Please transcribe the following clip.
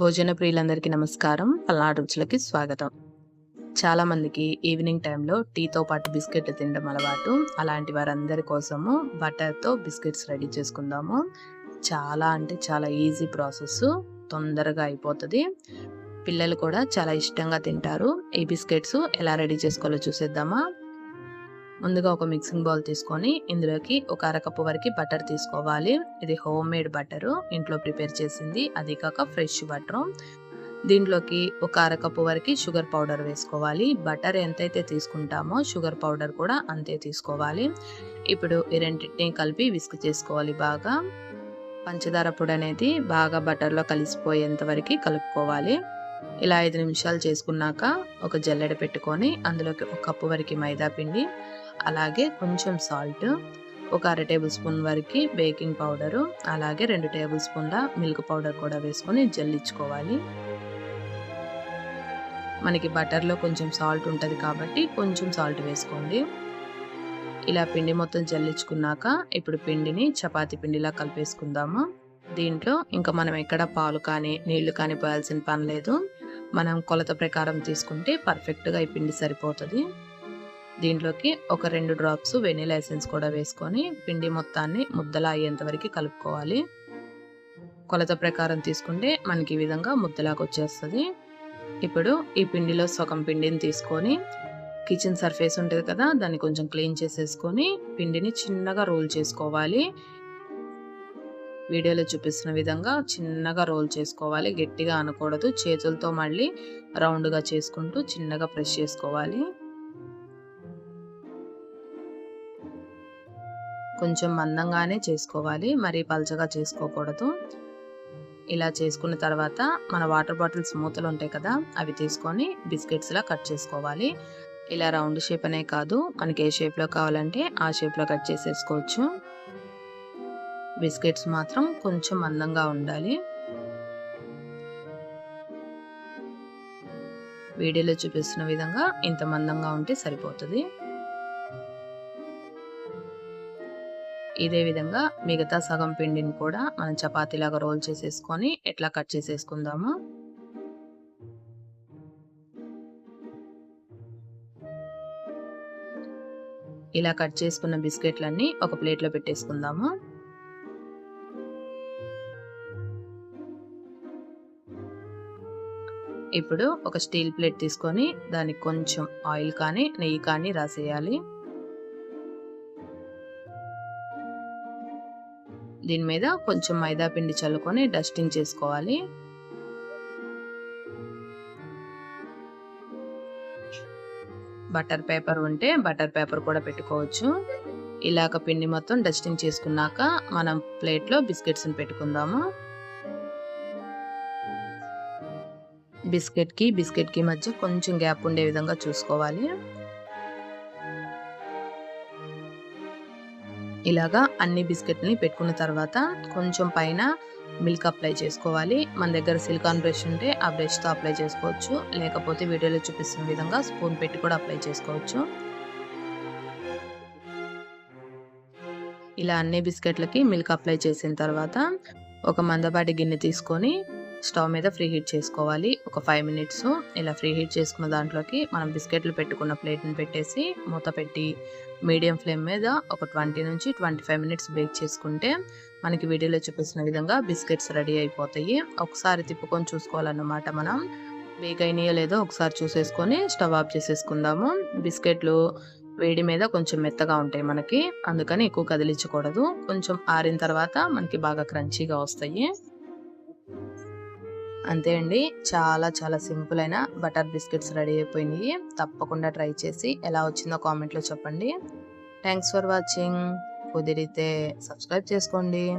భోజన ప్రియులందరికీ నమస్కారం. పల్నాడు రుచులకి స్వాగతం. చాలామందికి ఈవినింగ్ టైంలో టీతో పాటు బిస్కెట్లు తినడం అలవాటు. అలాంటి వారందరి కోసము బటర్తో బిస్కెట్స్ రెడీ చేసుకుందాము. చాలా అంటే చాలా ఈజీ ప్రాసెస్. తొందరగా అయిపోతుంది. పిల్లలు కూడా చాలా ఇష్టంగా తింటారు. ఈ బిస్కెట్స్ ఎలా రెడీ చేసుకోవాలో చూసేద్దామా? ముందుగా ఒక మిక్సింగ్ బౌల్ తీసుకొని ఇందులోకి ఒక అరకప్పు వరకు బటర్ తీసుకోవాలి. ఇది హోమ్ మేడ్ బటరు. ఇంట్లో ప్రిపేర్ చేసింది అది కాక ఫ్రెష్ బటరు. దీంట్లోకి ఒక అరకప్పు వరకు షుగర్ పౌడర్ వేసుకోవాలి. బటర్ ఎంతైతే తీసుకుంటామో షుగర్ పౌడర్ కూడా అంతే తీసుకోవాలి. ఇప్పుడు ఈ రెండింటిని కలిపి విస్క్ చేసుకోవాలి బాగా. పంచదార పొడి అనేది బాగా బటర్లో కలిసిపోయేంత వరకు కలుపుకోవాలి. ఇలా ఐదు నిమిషాలు చేసుకున్నాక ఒక జల్లెడ పెట్టుకొని అందులోకి ఒక కప్పు వరకు మైదా పిండి అలాగే కొంచెం సాల్ట్ ఒక అర టేబుల్ స్పూన్ వరకు బేకింగ్ పౌడరు అలాగే రెండు టేబుల్ స్పూన్ల మిల్క్ పౌడర్ కూడా వేసుకొని జల్లించుకోవాలి. మనకి బటర్లో కొంచెం సాల్ట్ ఉంటుంది కాబట్టి కొంచెం సాల్ట్ వేసుకోండి. ఇలా పిండి మొత్తం జల్లించుకున్నాక ఇప్పుడు పిండిని చపాతీ పిండిలా కలిపేసుకుందాము. దీంట్లో ఇంకా మనం ఎక్కడ పాలు కానీ నీళ్ళు కానీ పోయాల్సిన పని లేదు. మనం కొలత ప్రకారం తీసుకుంటే పర్ఫెక్ట్గా ఈ పిండి సరిపోతుంది. దీంట్లోకి ఒక రెండు డ్రాప్స్ వెనీలా ఎసెన్స్ కూడా వేసుకొని పిండి మొత్తాన్ని ముద్దలా అయ్యేంత వరకు కలుపుకోవాలి. కొలత ప్రకారం తీసుకుంటే మనకి ఈ విధంగా ముద్దలాగా వచ్చేస్తుంది. ఇప్పుడు ఈ పిండిలో సగం పిండిని తీసుకొని కిచెన్ సర్ఫేస్ ఉంటుంది కదా దాన్ని కొంచెం క్లీన్ చేసేసుకొని పిండిని చిన్నగా రోల్ చేసుకోవాలి. వీడియోలో చూపిస్తున్న విధంగా చిన్నగా రోల్ చేసుకోవాలి. గట్టిగా అనకూడదు. చేతులతో మళ్ళీ రౌండ్గా చేసుకుంటూ చిన్నగా ప్రెస్ చేసుకోవాలి. కొంచెం మందంగానే చేసుకోవాలి. మరీ పలచగా చేసుకోకూడదు. ఇలా చేసుకున్న తర్వాత మన వాటర్ బాటిల్స్ మూతలు ఉంటాయి కదా అవి తీసుకొని బిస్కెట్స్లా కట్ చేసుకోవాలి. ఇలా రౌండ్ షేప్ అనే కాదు మనకి ఏ షేప్లో కావాలంటే ఆ షేప్లో కట్ చేసేసుకోవచ్చు. బిస్కెట్స్ మాత్రం కొంచెం మందంగా ఉండాలి. వీడియోలో చూపిస్తున్న విధంగా ఇంత మందంగా ఉంటే సరిపోతుంది. ఇదే విధంగా మిగతా సగం పిండిని కూడా మనం చపాతీలాగా రోల్ చేసేసుకొని ఎట్లా కట్ చేసేసుకుందాము. ఇలా కట్ చేసుకున్న బిస్కెట్లన్నీ ఒక ప్లేట్లో పెట్టేసుకుందాము. ఇప్పుడు ఒక స్టీల్ ప్లేట్ తీసుకొని దానికి కొంచెం ఆయిల్ కానీ నెయ్యి కానీ రాసేయాలి. దీని మీద కొంచెం మైదా పిండి చల్లుకొని డస్టింగ్ చేసుకోవాలి. బటర్ పేపర్ ఉంటే బటర్ పేపర్ కూడా పెట్టుకోవచ్చు. ఇలాగ పిండి మొత్తం డస్టింగ్ చేసుకున్నాక మనం ప్లేట్లో బిస్కెట్స్ని పెట్టుకుందాము. బిస్కెట్కి బిస్కెట్కి మధ్య కొంచెం గ్యాప్ ఉండే విధంగా చూసుకోవాలి. ఇలాగా అన్ని బిస్కెట్ని పెట్టుకున్న తర్వాత కొంచెం పైన మిల్క్ అప్లై చేసుకోవాలి. మన దగ్గర సిలికాన్ బ్రష్ ఉంటే ఆ బ్రష్తో అప్లై చేసుకోవచ్చు. లేకపోతే వీడియోలో చూపిస్తున్న విధంగా స్పూన్ పెట్టి కూడా అప్లై చేసుకోవచ్చు. ఇలా అన్ని బిస్కెట్లకి మిల్క్ అప్లై చేసిన తర్వాత ఒక మందపాటి గిన్నె తీసుకొని స్టవ్ మీద ఫ్రీ హీట్ చేసుకోవాలి. ఒక ఫైవ్ మినిట్స్ ఇలా ఫ్రీ హీట్ చేసుకున్న దాంట్లోకి మనం బిస్కెట్లు పెట్టుకున్న ప్లేట్ని పెట్టేసి మూత పెట్టి మీడియం ఫ్లేమ్ మీద ఒక ట్వంటీ నుంచి ట్వంటీ ఫైవ్ మినిట్స్ బేక్ చేసుకుంటే మనకి వీడియోలో చూపిస్తున్న విధంగా బిస్కెట్స్ రెడీ అయిపోతాయి. ఒకసారి తిప్పుకొని చూసుకోవాలన్నమాట మనం. బేక్ అయినాయో లేదో ఒకసారి చూసేసుకొని స్టవ్ ఆఫ్ చేసేసుకుందాము. బిస్కెట్లు వేడి మీద కొంచెం మెత్తగా ఉంటాయి మనకి. అందుకని ఎక్కువ కదిలించకూడదు. కొంచెం ఆరిన తర్వాత మనకి బాగా క్రంచీగా వస్తాయి. అంతే అండి. చాలా చాలా సింపుల్ అయిన బటర్ బిస్కెట్స్ రెడీ అయిపోయినాయి. తప్పకుండా ట్రై చేసి ఎలా వచ్చిందో కామెంట్లో చెప్పండి. Thanks for watching. కుదిరితే సబ్స్క్రైబ్ చేసుకోండి.